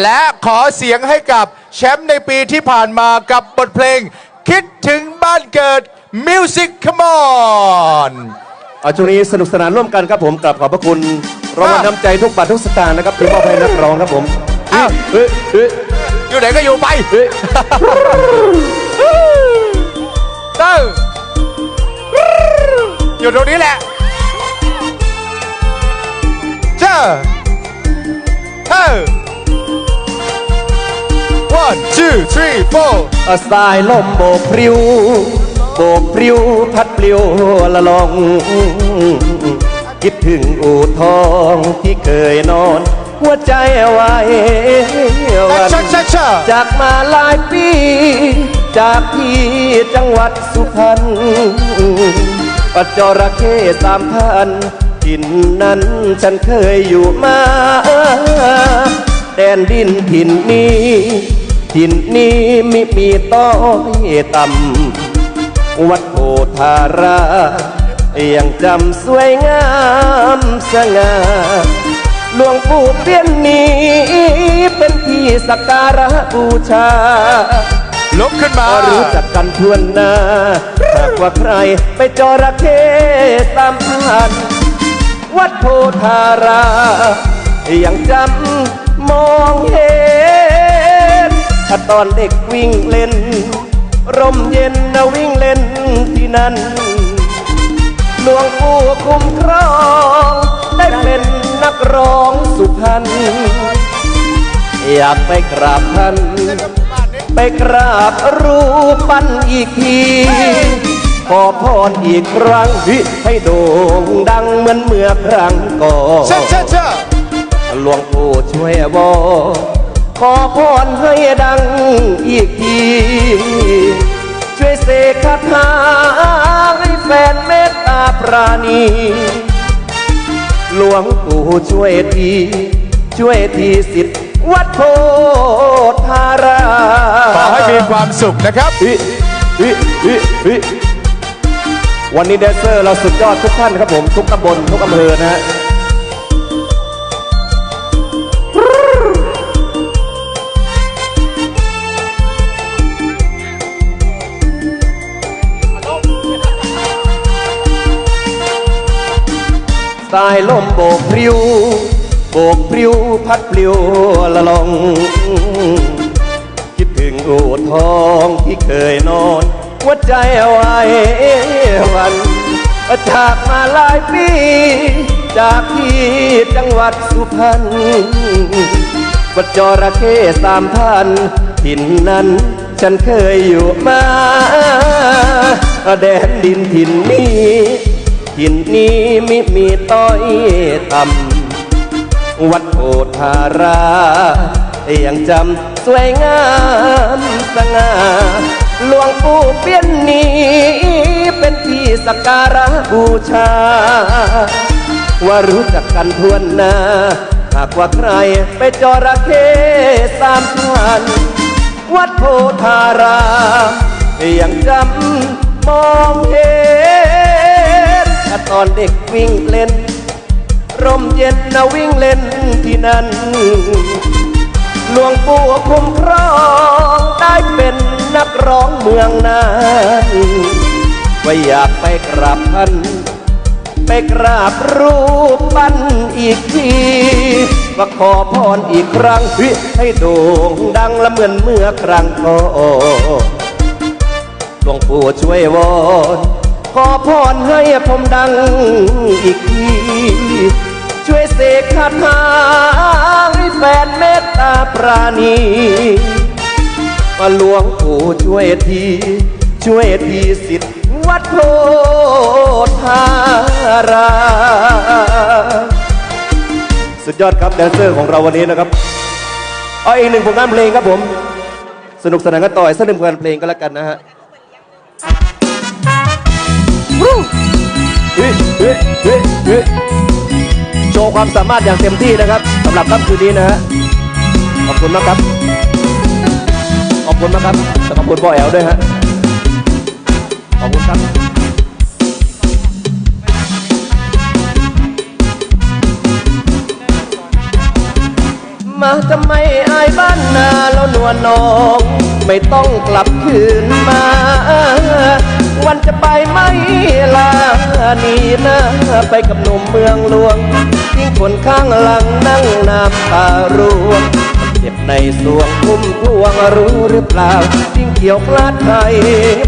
และขอเสียงให้กับแชมป์ในปีที่ผ่านมากับบทเพลง คิดถึงบ้านเกิด Music Come on เอาช่วงนี้สนุกสนานร่วมกันครับผมกลับขอบพระคุณรางวัลน้ำใจทุกบาททุกสตางค์นะครับที่มอบให้นักร้องครับผมอ้าวเฮ้ยเฮ้ยอยู่ไหนก็อยู่ไปเฮ้ยเต้าอยู่ตรงนี้แหละเจ้าเฮ้ย one two three four อาสายลมโบกพริ้วโบกพริ้วพัดปลิวละลอง คิดถึงอู่ทองที่เคยนอน หัวใจไว้วันชาชาชาจากมาหลายปี จากที่จังหวัดสุพรรณปัจจระเข้สามพันถิ่นนั้นฉันเคยอยู่มา แดนดินถิ่นนี้ ถิ่นนี้มิมีต้อยต่ำวัดโพธารายังจำสวยงามสง่าหลวงปู่เปี้ยนนี้เป็นที่สักการะบูชาลุกขึ้นมารู้จักกันทวนหน้าหากว่าใครไปจระเข้ตามผ่านวัดโพธารา ยังจำมองเห็น ถ้าตอนเด็กวิ่งเล่น ร่มเย็นนะวิ่งเล่นที่นั่นหลวงปู่คุ้มครอง ได้เป็นนักร้องสุพรรณอยากไปกราบท่าน ไปกราบรูปปั้นอีกที ขอพรอีกครั้งให้โด่งดังเหมือนเมื่อครั้งก่อนชาชาชาหลวงปู่ช่วยบอ ขอพรให้ดังอีกที ช่วยเสกคาถาให้แฟนเมตตาปราณี หลวงปู่ช่วยที ช่วยทีสิทธิ์วัดโพธาราขอให้มีความสุขนะครับอิอิอิอิวันนี้แดนเซอร์เราสุดยอดทุกท่านครับผม ทุกตำบลทุกอำเภอนะฮะ สายลมโบกพริ้วโบกพริ้วพัดปลิวละลอง คิดถึงอู่ทองที่เคยนอนหัวใจไว้วันจากมาหลายปี จากที่จังหวัดสุพรรณวัดจระเข้สามพันถิ่นนั้นฉันเคยอยู่มาแดนดินถิ่นนี้ ถิ่นนี้มิมีต้อยต่ำวัดโพธารายังจำสวยงามสง่าหลวงปู่เปี้ยนนี้เป็นที่สักการะบูชา ว่ารู้จักกันทวนหน้าหากว่าใครไปจระเข้สามพันวัดโพธารามยังจำมองเห็น ตอนเด็กวิ่งเล่น ร่มเย็นนะวิ่งเล่นที่นั่น หลวงปู่คุ้มครองได้เป็นนักร้องเมืองนันว่าอยากไปกราบท่านไปกราบรูปปั้นอีกทีว่าขอพรอีกครั้งให้โด่งดังละเหมือนเมื่อครั้งก่อนหลวงปู่ช่วยวอน ขอพรให้ผมดังอีกที ช่วยเสกคาถาให้แฟนเมตตาปราณีมาหลวงปู่ช่วยที ช่วยทีสิทธิ์วัดโพธารามสุดยอดครับแดนเซอร์ของเราวันนี้นะครับ เอาอีกหนึ่งผลงานเพลงครับผม สนุกสนานกันต่ออีกสักหนึ่งผลงานเพลงก็แล้วกันนะฮะ โชว์ความสามารถอย่างเต็มที่นะครับสำหรับค่ำคืนนี้นะฮะขอบคุณมากครับ ขอบคุณมากครับและขอบคุณพ่อแอลด้วยฮะขอบคุณครับมมาทำไมอายบ้านนาแล้วนวลน้อง ไม่ต้องกลับคืนมา วันจะไปไม่ลานี่นะไปกับหนุ่มเมืองหลวงยิ่งคนข้างหลังนั่งน้ำตาร่วงเจ็บในสวงพุ่มพวงรู้หรือเปล่ายิ่งเขียวคลาดไทย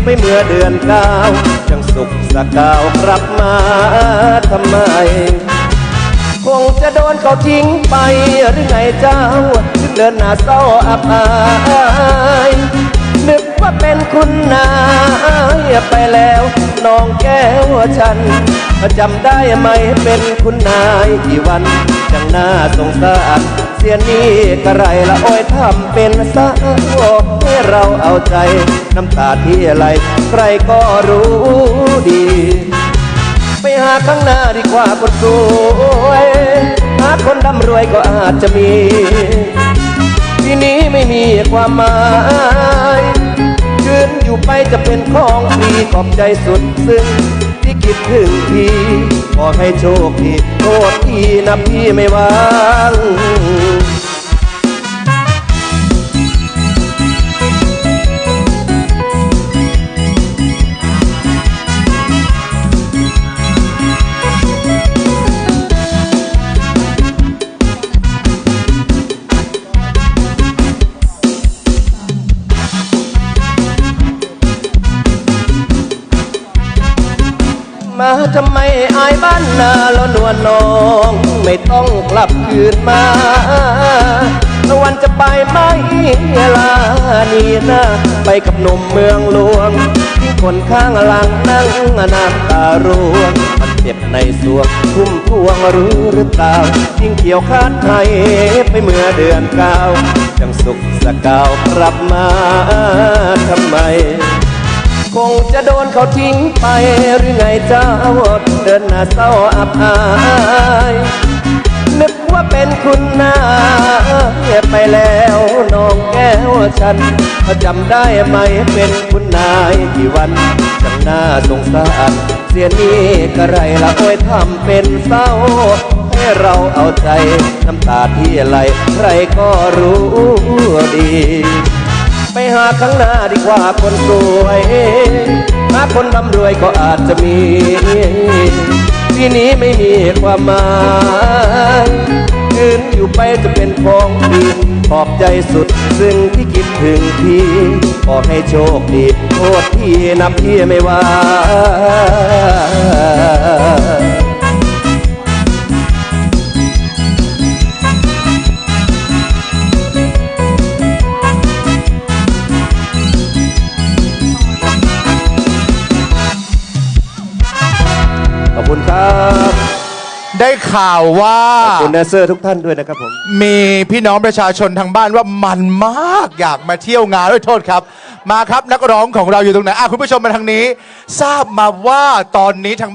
ไปเมื่อเดือนเก้าจังสุขสกาวกลับมาทำไมคงจะโดนเขาทิ้งไปหรือไงเจ้าถึงเดินหน้าเศร้าอับอายน ว่าเป็นคุณนายไปแล้วน้องแก้วฉันจำได้ไหมเป็นคุณนายกี่วันจังน่าสงสารเสียนี่กระไรละโอ้ยทำเป็นสาวให้เราเอาใจน้ำตาที่ไหลใครก็รู้ดี ไปหาข้างหน้าดีกว่าคนสวยหาคนร่ำรวยก็อาจจะมี ทีนี้ไม่มีความหมาย อยู่ไปจะเป็นของฟรีขอบใจสุดซึ้งที่คิดถึงพี่ขอให้โชคดีโทษทีนะพี่ไม่วาง ทำไมอายบ้านนาแล้วนวลน้อง ไม่ต้องกลับคืนมาแล้ววันจะไปไหมลานีนะไปกับหนุ่มเมืองหลวงที่คนข้างหลังนั่งน้ำตาร่วงมันเจ็บในสวงทุ่มพวงรู้หรือเปล่ายิ่งเขียวคาดไทยไปเมื่อเดือนเก้าจังสุขสกาวกลับมาทำไม คงจะโดนเขาทิ้งไปหรือไงเจ้าเดินหน้าเศร้าอับอายนึกว่าเป็นคุณนายไปแล้วน้องแก้วฉันจำได้ไหมเป็นคุณนายกี่วันจังน่าสงสารเสียนี่กระไรละโอ้ยทำเป็นเศร้า ให้เราเอาใจน้ำตาที่ไหลใครก็รู้ดี ไปหาข้างหน้าดีกว่าคนสวย หาคนร่ำรวยก็อาจจะมี ที่นี้ไม่มีความหมายคืนอยู่ไปจะเป็นของดีขอบใจสุดซึ่งที่คิดถึงพี่ขอให้โชคดีโทษพี่นับพี่ไม่ว่า อบคุณครับได้ข่าวว่าขอบคุณแดนเซอร์ทุกท่านด้วยนะครับผม มีพี่น้องประชาชนทางบ้านว่ามันมากอยากมาเที่ยวงานด้วยโทษครับ มาครับนักร้องของเราอยู่ตรงไหนอะคุณผู้ชมมาทางนี้ ทราบมาว่าตอนนี้ทางบ้าน